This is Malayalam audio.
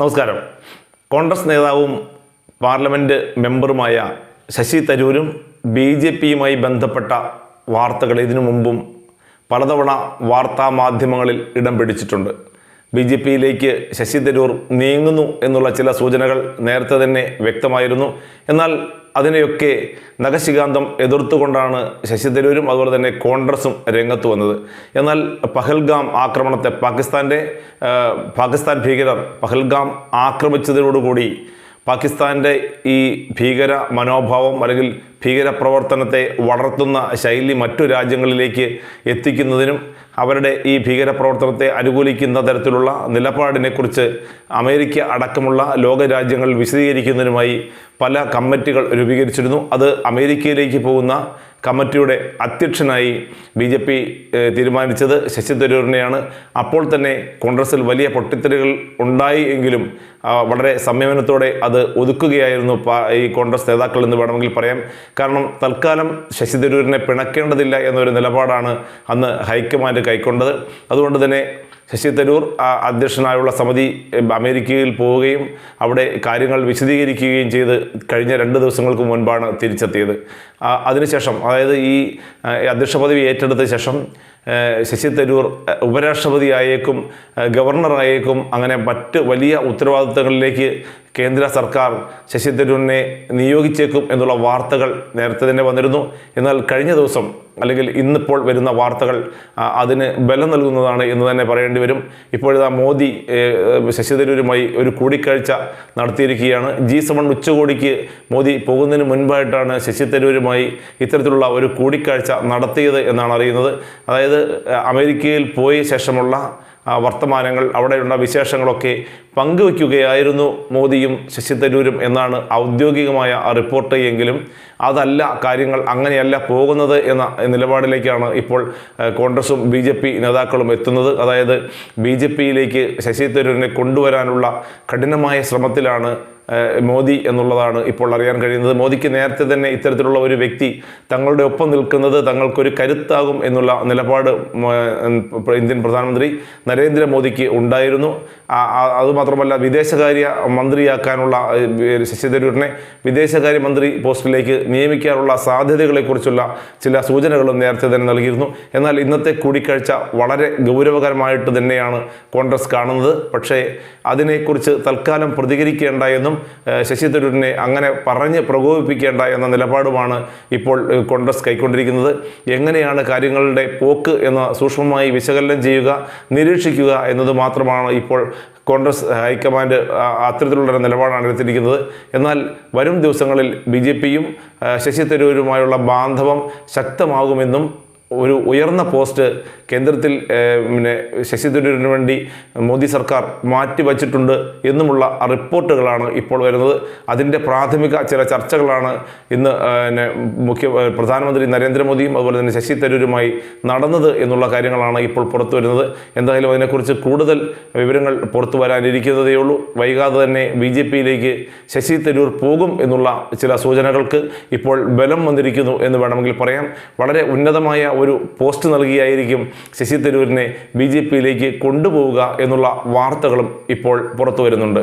നമസ്കാരം. കോൺഗ്രസ് നേതാവും പാർലമെന്റ് മെമ്പറുമായ ശശി തരൂരും ബി ജെ പിയുമായി ബന്ധപ്പെട്ട വാർത്തകൾ ഇതിനു മുമ്പും പലതവണ വാർത്താ മാധ്യമങ്ങളിൽ ഇടം പിടിച്ചിട്ടുണ്ട്. ബി ജെ പിയിലേക്ക് ശശി തരൂർ നീങ്ങുന്നു എന്നുള്ള ചില സൂചനകൾ നേരത്തെ തന്നെ വ്യക്തമായിരുന്നു. എന്നാൽ അതിനെയൊക്കെ നഖശികാന്തം എതിർത്തുകൊണ്ടാണ് ശശി തരൂരും അതുപോലെ തന്നെ കോൺഗ്രസും രംഗത്ത് വന്നത്. എന്നാൽ പഹൽഗാം ആക്രമണത്തെ പാകിസ്ഥാന്റെ പാകിസ്ഥാൻ ഭീകരർ പഹൽഗാം ആക്രമിച്ചതോടുകൂടി പാകിസ്ഥാന്റെ ഈ ഭീകര മനോഭാവം അല്ലെങ്കിൽ ഭീകര പ്രവർത്തനത്തെ വളർത്തുന്ന ശൈലി മറ്റു രാജ്യങ്ങളിലേക്ക് എത്തിക്കുന്നതിനും അവരുടെ ഈ ഭീകര പ്രവർത്തനത്തെ അനുകൂലിക്കുന്ന തരത്തിലുള്ള നിലപാടിനെക്കുറിച്ച് അമേരിക്ക അടക്കമുള്ള ലോകരാജ്യങ്ങൾ വിശദീകരിക്കുന്നതിനുമായി പല കമ്മിറ്റികൾ രൂപീകരിച്ചിരുന്നു. അത് അമേരിക്കയിലേക്ക് പോകുന്ന കമ്മിറ്റിയുടെ അധ്യക്ഷനായി ബി ജെ പി തീരുമാനിച്ചത് ശശി തരൂരിനെയാണ്. അപ്പോൾ തന്നെ കോൺഗ്രസിൽ വലിയ പൊട്ടിത്തെറികൾ ഉണ്ടായി എങ്കിലും വളരെ സംയമനത്തോടെ അത് ഒതുക്കുകയായിരുന്നു ഈ കോൺഗ്രസ് നേതാക്കൾ എന്ന് വേണമെങ്കിൽ പറയാം. കാരണം തൽക്കാലം ശശി തരൂരിനെ പിണക്കേണ്ടതില്ല എന്നൊരു നിലപാടാണ് അന്ന് ഹൈക്കമാൻഡ് കൈക്കൊണ്ടത്. അതുകൊണ്ട് തന്നെ ശശി തരൂർ അധ്യക്ഷനായുള്ള സമിതി അമേരിക്കയിൽ പോവുകയും അവിടെ കാര്യങ്ങൾ വിശദീകരിക്കുകയും ചെയ്ത് കഴിഞ്ഞ രണ്ട് ദിവസങ്ങൾക്ക് മുൻപാണ് തിരിച്ചെത്തിയത്. അതിനുശേഷം അതായത് ഈ അധ്യക്ഷ പദവി ഏറ്റെടുത്ത ശേഷം ശശി തരൂർ ഉപരാഷ്ട്രപതിയായേക്കും ഗവർണറായേക്കും അങ്ങനെ മറ്റ് വലിയ ഉത്തരവാദിത്തങ്ങളിലേക്ക് കേന്ദ്ര സർക്കാർ ശശി തരൂരിനെ നിയോഗിച്ചേക്കും എന്നുള്ള വാർത്തകൾ നേരത്തെ തന്നെ വന്നിരുന്നു. എന്നാൽ കഴിഞ്ഞ ദിവസം അല്ലെങ്കിൽ ഇന്നിപ്പോൾ വരുന്ന വാർത്തകൾ അതിന് ബലം നൽകുന്നതാണ് എന്ന് തന്നെ പറയേണ്ടി വരും. ഇപ്പോഴിതാ മോദി ശശി തരൂരുമായി ഒരു കൂടിക്കാഴ്ച നടത്തിയിരിക്കുകയാണ്. ജി സെവൻ ഉച്ചകോടിക്ക് മോദി പോകുന്നതിന് മുൻപായിട്ടാണ് ശശി തരൂരുമായി ഇത്തരത്തിലുള്ള ഒരു കൂടിക്കാഴ്ച നടത്തിയത് എന്നാണ് അറിയുന്നത്. അതായത് അമേരിക്കയിൽ പോയ ശേഷമുള്ള വർത്തമാനങ്ങൾ അവിടെയുള്ള വിശേഷങ്ങളൊക്കെ പങ്കുവയ്ക്കുകയായിരുന്നു മോദിയും ശശി തരൂരും എന്നാണ് ഔദ്യോഗികമായ റിപ്പോർട്ട് എങ്കിലും അതല്ല കാര്യങ്ങൾ അങ്ങനെയല്ല പോകുന്നത് എന്ന നിലപാടിലേക്കാണ് ഇപ്പോൾ കോൺഗ്രസും ബി ജെ പി നേതാക്കളും എത്തുന്നത്. അതായത് ബി ജെ പിയിലേക്ക് ശശി തരൂരിനെ കൊണ്ടുവരാനുള്ള കഠിനമായ ശ്രമത്തിലാണ് മോദി എന്നുള്ളതാണ് ഇപ്പോൾ അറിയാൻ കഴിയുന്നത്. മോദിക്ക് നേരത്തെ തന്നെ ഇത്തരത്തിലുള്ള ഒരു വ്യക്തി തങ്ങളുടെ ഒപ്പം നിൽക്കുന്നത് തങ്ങൾക്കൊരു കരുത്താകും എന്നുള്ള നിലപാട് ഇന്ത്യൻ പ്രധാനമന്ത്രി നരേന്ദ്രമോദിക്ക് ഉണ്ടായിരുന്നു. ആ- അതുമാത്രമല്ല വിദേശകാര്യ മന്ത്രിയാക്കാനുള്ള ശശി തരൂരിനെ വിദേശകാര്യ മന്ത്രി പോസ്റ്റിലേക്ക് നിയമിക്കാനുള്ള സാധ്യതകളെക്കുറിച്ചുള്ള ചില സൂചനകളും നേരത്തെ തന്നെ നൽകിയിരുന്നു. എന്നാൽ ഇന്നത്തെ കൂടിക്കാഴ്ച വളരെ ഗൗരവകരമായിട്ട് തന്നെയാണ് കോൺഗ്രസ് കാണുന്നത്. പക്ഷേ അതിനെക്കുറിച്ച് തൽക്കാലം പ്രതികരിക്കേണ്ട എന്നും ശശി തരൂരിനെ അങ്ങനെ പറഞ്ഞ് പ്രകോപിപ്പിക്കേണ്ട എന്ന നിലപാടുമാണ് ഇപ്പോൾ കോൺഗ്രസ് കൈക്കൊണ്ടിരിക്കുന്നത്. എങ്ങനെയാണ് കാര്യങ്ങളുടെ പോക്ക് എന്ന് സൂക്ഷ്മമായി വിശകലനം ചെയ്യുക നിരീക്ഷിക്കുക എന്നത് മാത്രമാണ് ഇപ്പോൾ കോൺഗ്രസ് ഹൈക്കമാൻഡ് അത്തരത്തിലുള്ള നിലപാടാണ് എടുത്തിരിക്കുന്നത്. എന്നാൽ വരും ദിവസങ്ങളിൽ ബി ജെ പിയും ശശി തരൂരുമായുള്ള ബാന്ധവം ശക്തമാകുമെന്നും ഒരു ഉയർന്ന പോസ്റ്റ് കേന്ദ്രത്തിൽ പിന്നെ ശശി തരൂരിന് വേണ്ടി മോദി സർക്കാർ മാറ്റിവച്ചിട്ടുണ്ട് എന്നുമുള്ള റിപ്പോർട്ടുകളാണ് ഇപ്പോൾ വരുന്നത്. അതിന്റെ പ്രാഥമിക ചില ചർച്ചകളാണ് ഇന്ന് പിന്നെ മുഖ്യ പ്രധാനമന്ത്രി നരേന്ദ്രമോദിയും അതുപോലെ തന്നെ ശശി തരൂരുമായി നടന്നത് എന്നുള്ള കാര്യങ്ങളാണ് ഇപ്പോൾ പുറത്തു വരുന്നത്. എന്തായാലും അതിനെക്കുറിച്ച് കൂടുതൽ വിവരങ്ങൾ പുറത്തു വരാനിരിക്കുന്നതേ ഉള്ളൂ. വൈകാതെ തന്നെ ബി ജെ പിയിലേക്ക് ശശി തരൂർ പോകും എന്നുള്ള ചില സൂചനകൾക്ക് ഇപ്പോൾ ബലം വന്നിരിക്കുന്നു എന്ന് വേണമെങ്കിൽ പറയാം. വളരെ ഉന്നതമായ ഒരു പോസ്റ്റ് നൽകിയായിരിക്കും ശശി തരൂരിനെ ബി ജെ പിയിലേക്ക് കൊണ്ടുപോവുക എന്നുള്ള വാർത്തകളും ഇപ്പോൾ പുറത്തു വരുന്നുണ്ട്.